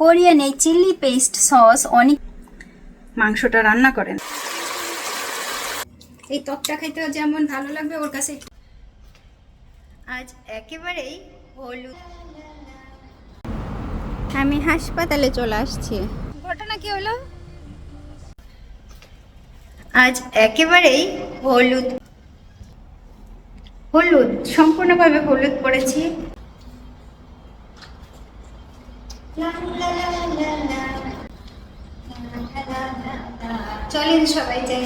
Korean এই chilli paste sauce অনেক মাংসটা রান্না করেন। এই ত্বকটা খাইতে যেমন ভালো লাগবে ওর কাছে আজ একেবারেই হলুদ। আমি হাসপাতালে চলে আসছি। ঘটনা কি হলো? আজ একেবারেই হলুদ। হলুদ সম্পূর্ণভাবে হলুদ পড়েছি। চলেন সবাই, যাই।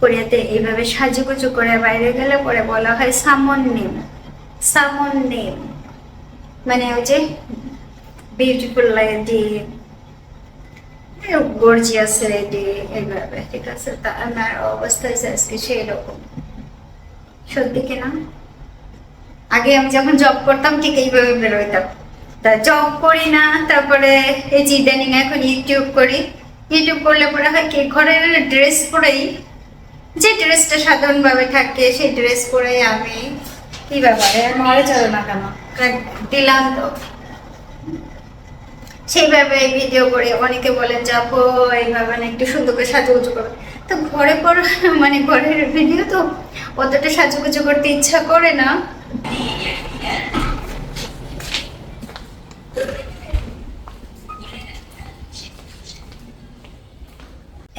কোরিয়াতে এইভাবে করে বাইরে গেলে পরে বলা হয় সামন নেম সামন নেম। মানে ওই যে বিউটিফুল লেডি আগে আমি যখন জব করতাম ঠিক এইভাবে বেরোইতাম তা জব করি না তারপরে এই যে ইদানিং এখন ইউটিউব করি ইউটিউব করলে পরে হয় কি ঘরের ড্রেস পরেই যে ড্রেসটা সাধারণভাবে থাকে সেই ড্রেস পরেই আমি কি ব্যাপারে মারে চলো না কেন দিলাম তো সেইভাবে ভিডিও করে অনেকে বলেন যাব এইভাবে না একটু সুন্দর করে সাজু সাজুগুজু করো। তো ঘরে পর মানে ঘরের ভিডিও তো অতটা সাজুগুজু করতে ইচ্ছা করে না।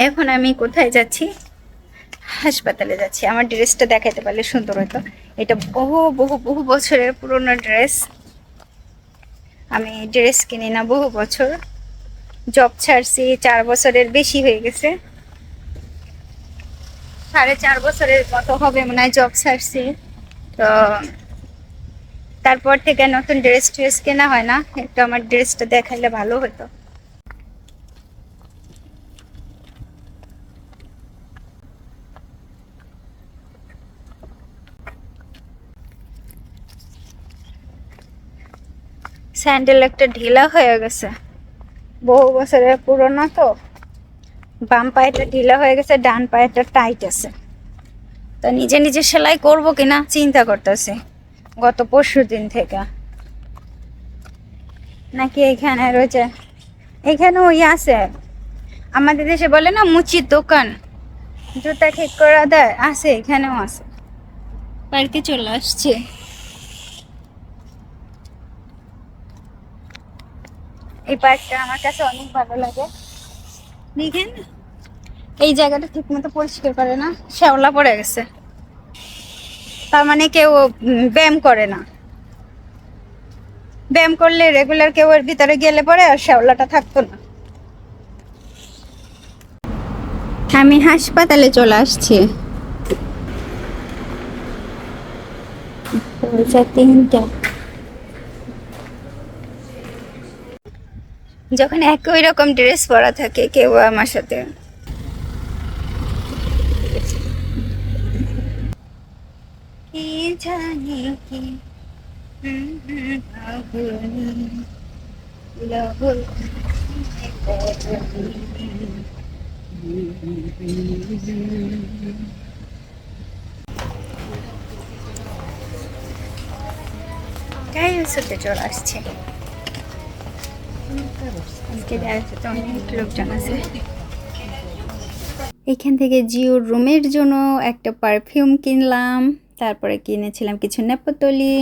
এখন আমি কোথায় যাচ্ছি? হাসপাতালে যাচ্ছি। আমার ড্রেসটা দেখাতে পারলে সুন্দর হতো। এটা বহু বহু বহু বছরের পুরনো ড্রেস আমি ড্রেস কিনি না বহু বছর। জব ছাড়ছি, চার বছরের বেশি হয়ে গেছে। সাড়ে চার বছরের মতো হবে মনে হয় জব ছাড়ছি। তো তারপর থেকে নতুন ড্রেস ট্রেস কেনা হয় না, একটু আমার ড্রেসটা দেখাইলে ভালো হতো। স্যান্ডেল একটা ঢিলা হয়ে গেছে। বহু বছরের পুরনো তো। বাম পায়েটা ঢিলা হয়ে গেছে, ডান পায়েটা টাইট আছে। তা নিজে নিজে সেলাই করব কিনা চিন্তা করতেছি, গত পরশু দিন থেকে। নাকি এখানে রয়েছে, এখানে ওই আছে। আমাদের দেশে বলে না, মুচির দোকান। জুতা ঠিক করা দেয়, আছে, এখানেও আছে। বাড়িতে চলে আসছে। এই পার্কটা আমার কাছে অনেক ভালো লাগে। দেখেন, এই জায়গাটা ঠিক মতো পরিষ্কার করে না, শ্যাওলা পড়ে গেছে। তার মানে কেউ ব্যায়াম করে না। ব্যায়াম করলে রেগুলার কেউ এর ভিতরে গেলে পরে আর শ্যাওলাটা থাকতো না। আমি হাসপাতালে চলে আসছি। তিনটা। যখন একই রকম ড্রেস পরা থাকে কেউ আমার সাথে। কি জানি কি? চলে আসছে। এখান থেকে জিওর রুমের জন্য একটা পারফিউম কিনলাম, তারপরে কিনেছিলাম কিছু নেপতলি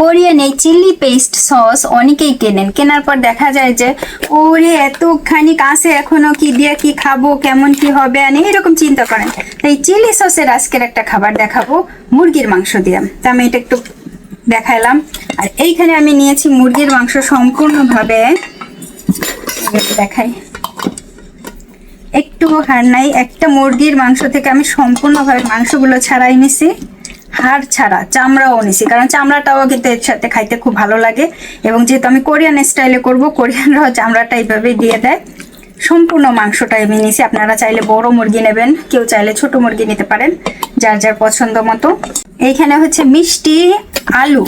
কোরিয়ান এই চিলি পেস্ট সস অনেকেই কেনেন, কেনার পর দেখা যায় যে, ওরে, এতখানি কাছে এখনও কি দিয়ে কি খাব, কেমন কি হবে? আর এরকম চিন্তা করেন। এই চিলি সসের আজকের একটা খাবার দেখাবো, মুরগির মাংস দিয়ে। তা আমি এটা একটু দেখাইলাম। আর এইখানে আমি নিয়েছি মুরগির মাংস সম্পূর্ণভাবে। দেখাই। একটু হাড় নাই, একটা মুরগির মাংস থেকে আমি সম্পূর্ণভাবে মাংসগুলো ছাড়াই নিছি। হাড় ছাড়া, চামড়াও নিছি, কারণ চামড়াটাও কিন্তু এর সাথে খাইতে খুব ভালো লাগে। এবং যেহেতু আমি কোরিয়ান স্টাইলে করব, কোরিয়ানরাও চামড়াটা এইভাবেই দিয়ে দেয়। সম্পূর্ণ মাংসটা আমি নিছি। আপনারা চাইলে বড় মুরগি নেবেন, কেউ চাইলে ছোট মুরগি নিতে পারেন, যার যার পছন্দ মতো। এইখানে হচ্ছে মিষ্টি, আলু।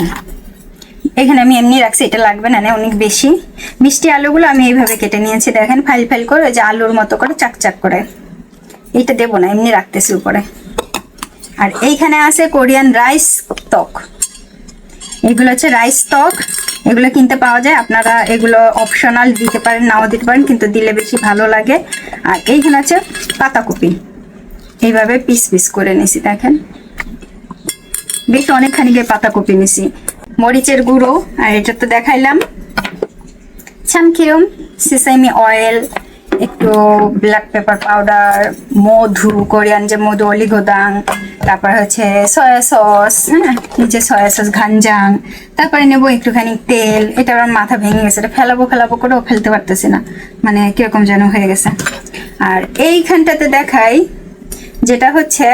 এখানে আমি এমনি রাখছি, এটা লাগবে না অনেক বেশি। মিষ্টি আলুগুলো আমি এইভাবে কেটে নিয়েছি, দেখেন, ফাইল ফাইল করে যে আলুর মতো করে চাক চাক করে। এইটা দেবো না, এমনি রাখতেছি উপরে। আর এইখানে আছে কোরিয়ান রাইস ত্বক। এগুলো হচ্ছে রাইস ত্বক। এগুলো কিনতে পাওয়া যায়, আপনারা এগুলো অপশনাল দিতে পারেন, নাও দিতে পারেন, কিন্তু দিলে বেশি ভালো লাগে। আর এইখানে আছে পাতাকপি। এইভাবে পিস পিস করে নিছি, দেখেন। বেশ অনেকখানি গিয়ে পাতাকপি নিছি। মরিচের গুঁড়ো, আর এটা তো দেখাইলাম। ছামকিরম সিসাইমি অয়েল, একটু ব্ল্যাক পেপার পাউডার, মধু, কোরিয়ান যে মধু অলিগোদাং তারপর হচ্ছে সয়া সস হ্যাঁ নিচে সয়া সস ঘানজাং তারপরে নেব একটুখানি তেল, এটা আমার মাথা ভেঙে গেছে, এটা ফেলাবো ফেলাবো করেও ফেলতে পারতেছি না মানে কীরকম যেন হয়ে গেছে। আর এইখানটাতে দেখাই, যেটা হচ্ছে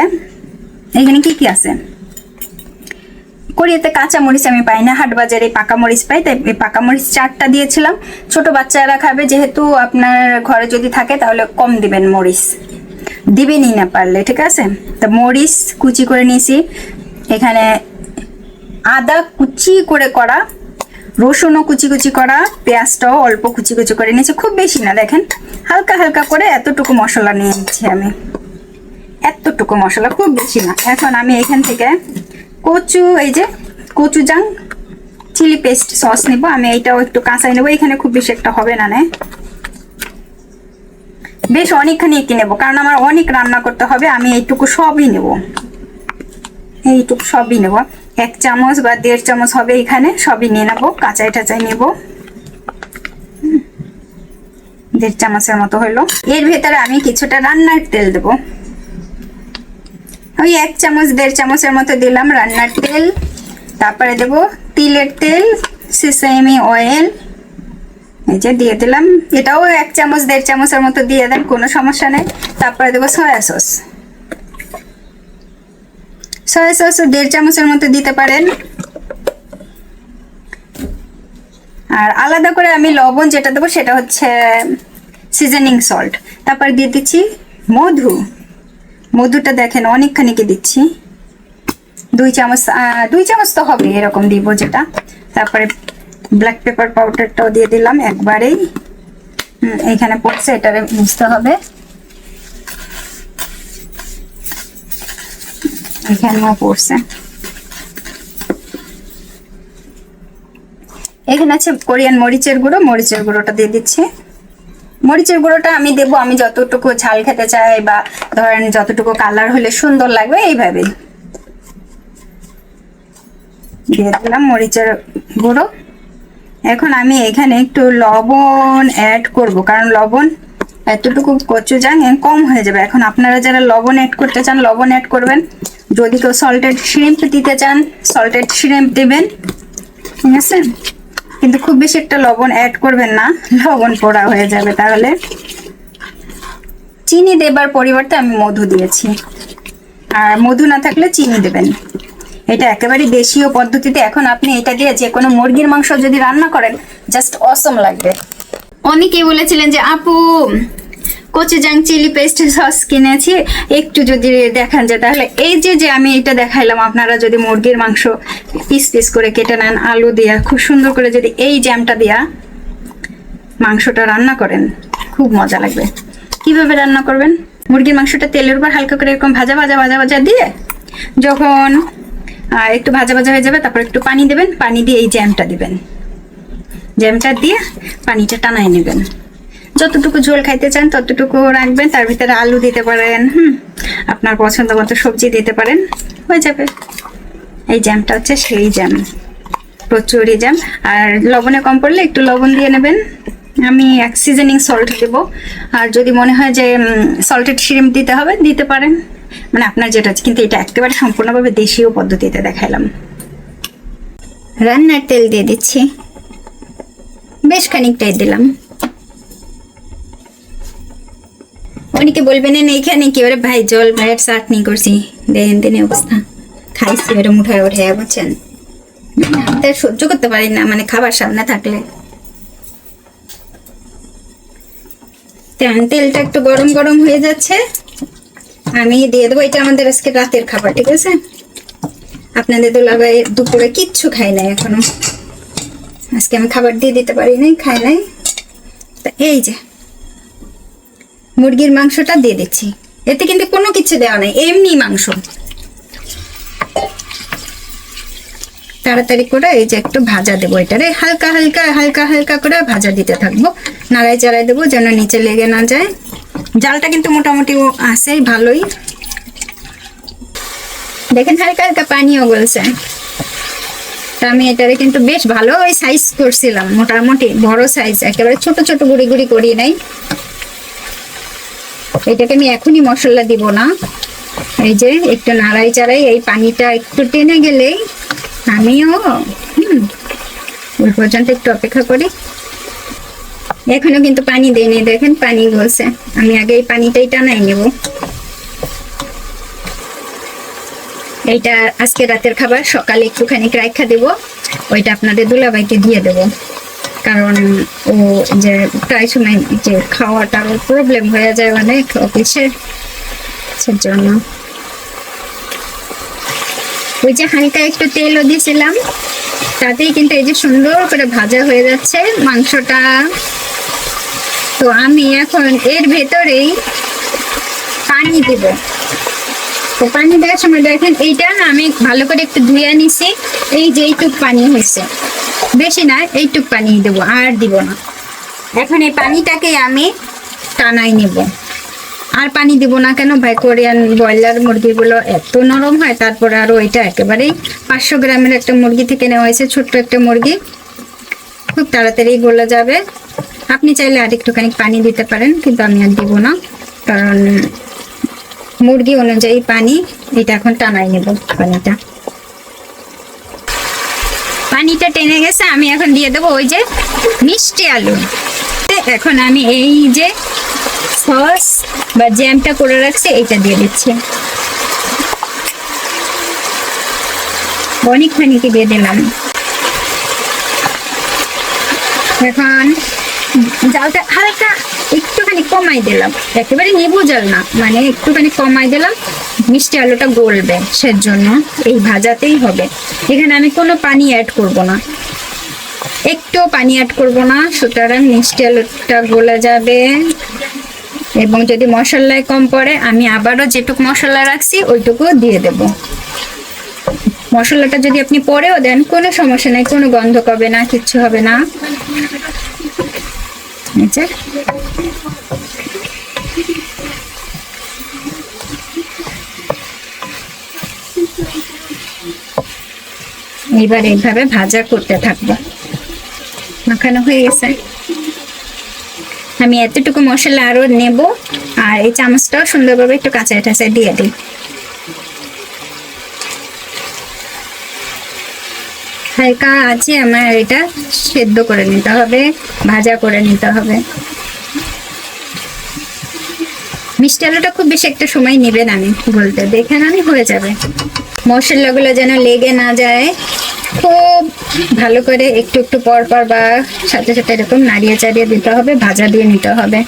এখানে কি কি আছে? কোরিয়াতে কাঁচা মরিচ আমি পাই না, হাট বাজারে পাকা মরিচ পাই, তাই পাকা মরিচ চারটা দিয়েছিলাম। ছোট বাচ্চারা খাবে, যেহেতু আপনার ঘরে যদি থাকে তাহলে কম দিবেন মরিচ। দিবেনই না পারলে, ঠিক আছে? তো মরিচ কুচি করে নিয়েছি। এখানে আদা কুচি করে করা, রসুনও কুচি কুচি করা, পেঁয়াজটাও অল্প কুচি কুচি করে নিয়েছি। খুব বেশি না, দেখেন। হালকা হালকা করে এতটুকু মশলা নিয়ে নিচ্ছি আমি। এতটুকু মশলা, খুব বেশি না। এখন আমি এখান থেকে কচু, এই যে কচু জাং, চিলি পেস্ট সস নেব, আমি এইটাও একটু কাঁচাই নেব, এখানে খুব বেশি একটা হবে না, নে? বেশ অনেকখানি কি নেব, কারণ আমার অনেক রান্না করতে হবে, আমি এইটুকু সবই নেব। এইটুকু সবই নেব, এক চামচ বা দেড় চামচ হবে এখানে, সবই নিয়ে নেব, কাঁচাই টাচাই নেব। দেড় চামচের মতো হলো। এর ভেতরে আমি কিছুটা রান্নার তেল দেবো। ওই এক চামচ, দেড় চামচের মতো দিলাম রান্নার তেল। তারপরে দেব তিলের তেল সিসেমি অয়েল। এই যে দিয়ে দিলাম। এটাও এক চামচ, দেড় চামচের মতো দিয়ে দেন, কোনো সমস্যা নেই। তারপরে দেবো সয়া সস। সয়া সস দেড় চামচের মতো দিতে পারেন। আর আলাদা করে আমি লবণ যেটা দেবো সেটা হচ্ছে, সিজনিং সল্ট তারপর দিয়ে দিচ্ছি মধু। মধুটা দেখেন অনেকখানি কি দিচ্ছি। দুই চামচ দুই চামচ তো হবে এরকম দিব যেটা। তারপরে ব্ল্যাক পেপার পাউডারটাও দিয়ে দিলাম একবারেই। হুম, এইখানে পড়ছে এটারে বুঝতে হবে। এখানেও পড়ছে। এখানে আছে কোরিয়ান মরিচের গুঁড়ো মরিচের গুঁড়োটা দিয়ে দিচ্ছি। মরিচের গুঁড়োটা আমি দেব, আমি যতটুকু ঝাল খেতে চাই বা ধরেন যতটুকু কালার হলে সুন্দর লাগবে, এইভাবে। দিয়ে দিলাম মরিচের গুঁড়ো। এখন আমি এখানে একটু লবণ অ্যাড করব, কারণ লবণ এতটুকু কচু যান কম হয়ে যাবে। এখন আপনারা যারা লবণ অ্যাড করতে চান, লবণ অ্যাড করবেন। যদি কেউ সল্টেড শ্রিম্প দিতে চান সল্টেড শ্রিম্প দেবেন। ঠিক আছে? কিন্তু খুব বেশি একটা লবণ অ্যাড করবেন না, লবণ পোড়া হয়ে যাবে তাহলে। চিনি দেবার পরিবর্তে আমি মধু দিয়েছি। আর মধু না থাকলে চিনি দেবেন। এটা একেবারে দেশীয় পদ্ধতিতে। এখন আপনি এটা দিয়ে যে কোনো মুরগির মাংস যদি রান্না করেন জাস্ট অসম লাগবে। অনেকেই বলেছিলেন যে, আপু কচুজাং চিলি পেস্ট সস কিনেছি। একটু যদি দেখান যে, তাহলে এই যে যে আমি এটা দেখাইলাম, আপনারা যদি মুরগির মাংস পিস পিস করে কেটে নেন, আলু দিয়া, খুব সুন্দর করে যদি এই জ্যামটা দিয়া মাংসটা রান্না করেন, খুব মজা লাগবে। কীভাবে রান্না করবেন? মুরগির মাংসটা তেলের উপর হালকা করে এরকম ভাজা ভাজা ভাজা ভাজা দিয়ে যখন একটু ভাজা ভাজা হয়ে যাবে, তারপর একটু পানি দেবেন, পানি দিয়ে এই জ্যামটা দিবেন। জ্যামটা দিয়ে পানিটা টানায় নেবেন। যতটুকু ঝোল খাইতে চান, ততটুকু রাখবেন। তার ভিতরে আলু দিতে পারেন, হুম, আপনার পছন্দ মতো সবজি দিতে পারেন। হয়ে যাবে। এই জ্যামটা হচ্ছে সেই জ্যাম। প্রচুরই জ্যাম। আর লবণে কম পড়লে একটু লবণ দিয়ে নেবেন। আমি এক সিজনিং সল্ট দেবো। আর যদি মনে হয় যে সল্টেড শ্রিম দিতে হবে, দিতে পারেন। মানে আপনার যেটা আছে, কিন্তু এটা একেবারে সম্পূর্ণভাবে দেশীয় পদ্ধতিতে দেখাইলাম। রান্নার তেল দিয়ে দিচ্ছি। বেশ খানিকটাই দিলাম। অনেকে বলবেন এইখানে কি? ওরে ভাই, জল, ভাইয়ের চাটনি করছি। দিনে অবস্থা। খাইছি, ওরে মুঠায় উঠে বুঝছেন? আমাদের সহ্য করতে পারি না মানে খাবার সামনে থাকলে। তেলটা একটু গরম গরম হয়ে যাচ্ছে। আমি দিয়ে দেবো, এটা আমাদের আজকে রাতের খাবার, ঠিক আছে? আপনাদের তো লাগাই দুপুরে কিচ্ছু খাই নাই এখনও। আজকে আমি খাবার দিয়ে দিতে পারি নাই, খাই নাই। তা এই যে মুরগির মাংসটা দিয়ে দিচ্ছি। এতে কিন্তু কোনো কিছু দেওয়া নেই, এমনি মাংস। তাড়াতাড়ি করে এই যে একটু ভাজা দেবো এটারে। হালকা হালকা হালকা হালকা করে ভাজা দিতে থাকব। নাড়াই চাড়াই দেবো যেন নিচে লেগে না যায়। জালটা কিন্তু মোটামুটি আছে ভালোই। দেখেন হালকা হালকা পানিও গলছে। তা আমি এটারে কিন্তু বেশ ভালো ওই সাইজ করছিলাম, মোটামুটি বড় সাইজ একেবারে ছোট ছোট গুড়ি গুড়ি করিয়ে নাই। এটাকে আমি এখনই মশলা দিব না। এই যে একটু নাড়াই চাড়াই, এই পানিটা একটু টেনে গেলেই আমিও, হুম, ওই পর্যন্ত একটু অপেক্ষা করি। এখনও কিন্তু পানি দেয়নি দেখেন পানি গলছে। আমি আগে এই পানিটাই টানাই নেব। এইটা আজকে রাতের খাবার, সকালে একটুখানি রাখা দেব। ওইটা আপনাদের দুলাভাইকে দিয়ে দেব। কারণ ও যে প্রায় সময় যে খাওয়াটার প্রবলেম হয়ে যায় অনেক অফিসে সেজন্য। ওই যে হালকা একটু তেলও দিয়েছিলাম, তাতেই কিন্তু এই যে সুন্দর করে ভাজা হয়ে যাচ্ছে মাংসটা। তো আমি এখন এর ভেতরেই পানি দেব। তো পানি দেওয়ার সময় দেখেন, এইটা না আমি ভালো করে একটু ধুয়ে নিছি, এই যে পানি হয়েছে। বেশি না, এইটুক পানি দেবো, আর দিব না। এখন এই পানিটাকে আমি টানাই নেব। আর পানি দিব না কেন ভাই? কোরিয়ান ব্রয়লার মুরগিগুলো এত নরম হয়, তারপরে আরও এটা একেবারেই পাঁচশো গ্রামের একটা মুরগি থেকে নেওয়া হয়েছে, ছোট্ট একটা মুরগি। খুব তাড়াতাড়ি গলে যাবে। আপনি চাইলে আর একটুখানি পানি দিতে পারেন, কিন্তু আমি আর দিব না, কারণ মুরগি অনুযায়ী পানি, এটা এখন টানাই নেব পানিটা। পানিটা টেনে গেছে, আমি এখন দিয়ে দেবো ওই যে মিষ্টি আলু। এখন আমি এই যে সস বা জ্যামটা করে রাখছি, এইটা দিয়ে দিচ্ছি। অনেকখানি কি দিয়ে দিলাম। এখন জালটা হালকা একটুখানি কমাই দিলাম। একেবারে নেবু জল না মানে একটুখানি কমাই দিলাম। মিষ্টি আলুটা গলবে সেজন্য, এই ভাজাতেই হবে। এখানে আমি কোনো পানি অ্যাড করব না। একটু পানি অ্যাড করব না, সুতরাং মিষ্টি আলুটা গলে যাবে। এবং যদি মশলায় কম পড়ে, আমি আবারও যেটুকু মশলা রাখছি ওইটুকু দিয়ে দেব। মশলাটা যদি আপনি পরেও দেন, কোনো সমস্যা নেই, কোনো গন্ধ কবে না, কিচ্ছু হবে না। যে এইবার এইভাবে ভাজা করতে থাকব। মাখানো হয়ে গেছে। আমি এতটুকু মশলা আরও নেব, আর এই চামচটাও সুন্দরভাবে একটু কাঁচা টাচা দিয়ে দিই। হালকা আছে আমার এটা সেদ্ধ করে নিতে হবে, ভাজা করে নিতে হবে। মিষ্টি আলুটা খুব বেশি একটা সময় নেবেন আমি বলতে, দেখেন আমি হয়ে যাবে। মশলাগুলো যেন লেগে না যায়, খুব ভালো করে একটু একটু পর পর বা সাথে সাথে এরকম নাড়িয়ে চাড়িয়ে দিতে হবে, ভাজা দিয়ে নিতে হবে।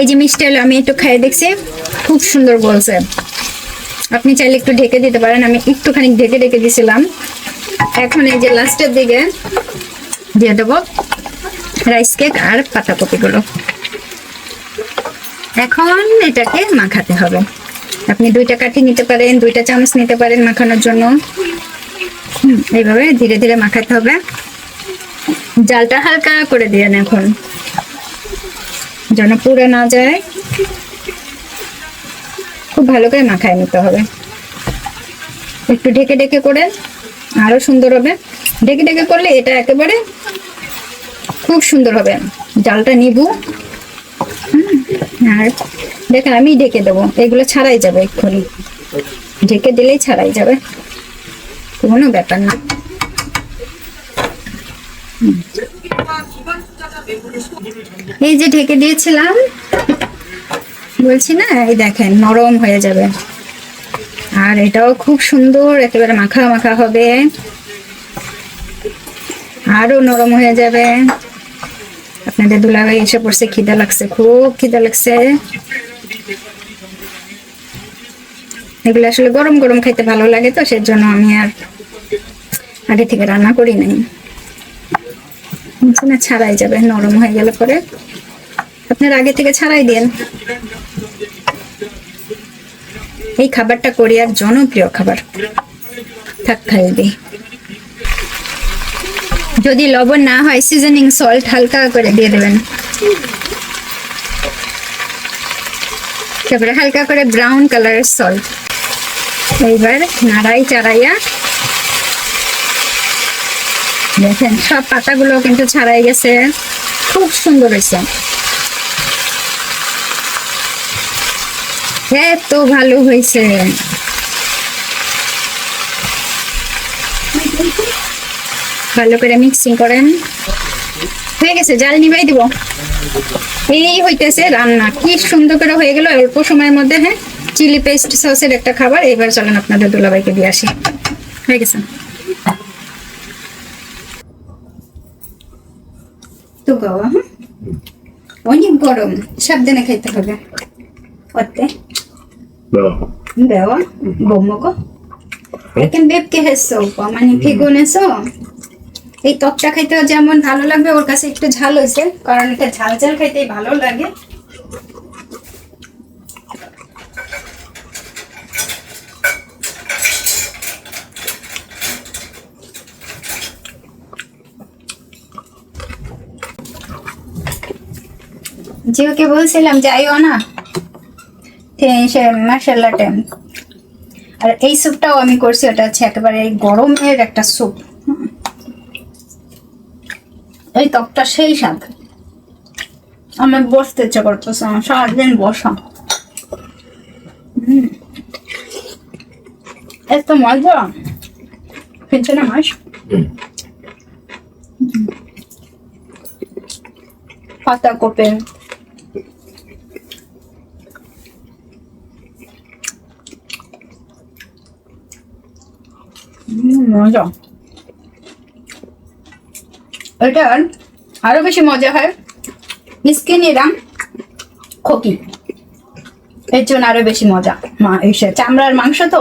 এই যে মিষ্টি আলু আমি একটু খাইয়ে দেখছি, খুব সুন্দর বলছে আপনি চাইলে একটু ঢেকে দিতে পারেন। আমি একটুখানি ঢেকে ঢেকে দিছিলাম। এখন এই যে লাস্টের দিকে দিয়ে দেবো রাইস কেক আর পাতাকপিগুলো। এখন এটাকে মাখাতে হবে। আপনি দুইটা কাঠি নিতে পারেন, দুইটা চামচ নিতে পারেন মাখানোর জন্য। এইভাবে ধীরে ধীরে মাখাতে হবে। জালটা হালকা করে দিয়েন এখন। যেন পুড়ে না যায়। খুব ভালো করে মাখায় নিতে হবে। একটু ঢেকে ঢেকে করে আরও সুন্দর হবে। ঢেকে ঢেকে করলে এটা একেবারে খুব সুন্দর হবে। জালটা নিবু। আর দেখেন আমি ঢেকে দেবো। এগুলো ছাড়াই যাবে এক্ষুনি। ঢেকে দিলেই ছাড়াই যাবে। কোনো ব্যাপার না। এই যে ঢেকে দিয়েছিলাম বলছি না, এই দেখেন, নরম হয়ে যাবে। আর এটাও খুব সুন্দর, একেবারে মাখা মাখা হবে। আরও নরম হয়ে যাবে। আপনাদের দুলাভাই এসে পড়ছে, খিদা লাগছে, খুব খিদা লাগছে। এগুলো আসলে গরম গরম খাইতে ভালো লাগে তো, সেজন্য আমি আর আগে থেকে রান্না করি নাই। ছাড়াই যাবে, নরম হয়ে গেলে পরে। আপনার আগে থেকে ছাড়াই দেন। এই খাবারটা কোরিয়ার জনপ্রিয় খাবার। থাক খাই যদি লবণ না হয় সিজনিং সল্ট হালকা করে দিয়ে দেবেন। তারপরে হালকা করে ব্রাউন কালারের সল্ট এইবার নাড়াই চাড়াইয়া দেখেন, সব পাতাগুলো কিন্তু ছাড়াই গেছে। খুব সুন্দর হয়েছে। এত ভালো হয়েছে। ভালো করে মিক্সিং করেন। হয়ে গেছে, জাল নিবাই দিব। এই হইতেছে রান্না। কি সুন্দর করে হয়ে গেল, অল্প সময়ের মধ্যে হ্যাঁ? চিলি পেস্ট সসের একটা খাবার, এবার চলেন আপনাদের দুলাভাইকে দিয়ে আসি। হয়ে গেছে। তো হ্যাঁ অনেক গরম, সাবধানে খাইতে হবে। বেওয়া বম্মকো এখান বেবকে হেসো মানে ফিগুনেছো এই টকটা খাইতেও যেমন ভালো লাগবে ওর কাছে একটু ঝাল হয়েছে কারণ এটা ঝাল ঝাল খাইতেই ভালো লাগে। জিওকে বলছিলাম যাইও না? সে মার্শাল্লাটে আর এই স্যুপটাও আমি করছি ওটা হচ্ছে একেবারে এই গরমের একটা স্যুপ। এই ত্বকটা সেই স্বাদ। আমার বসতে ইচ্ছে করতেছে সারাদিন বসা। হুম। এত মজা। ফিরছে না মাস পাতা কোপে হুম, মজা। এটার আরও বেশি মজা হয় মিসকিনিরা খকি। এর জন্য আরও বেশি মজা। মা এসে চামড়ার মাংস তো।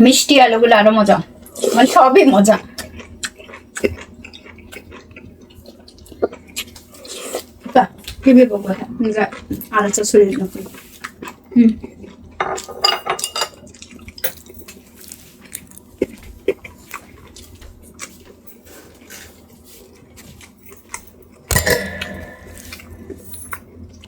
মিষ্টি আলুগুলো আরও মজা। মানে সবই মজা। একটা শরীর হুম।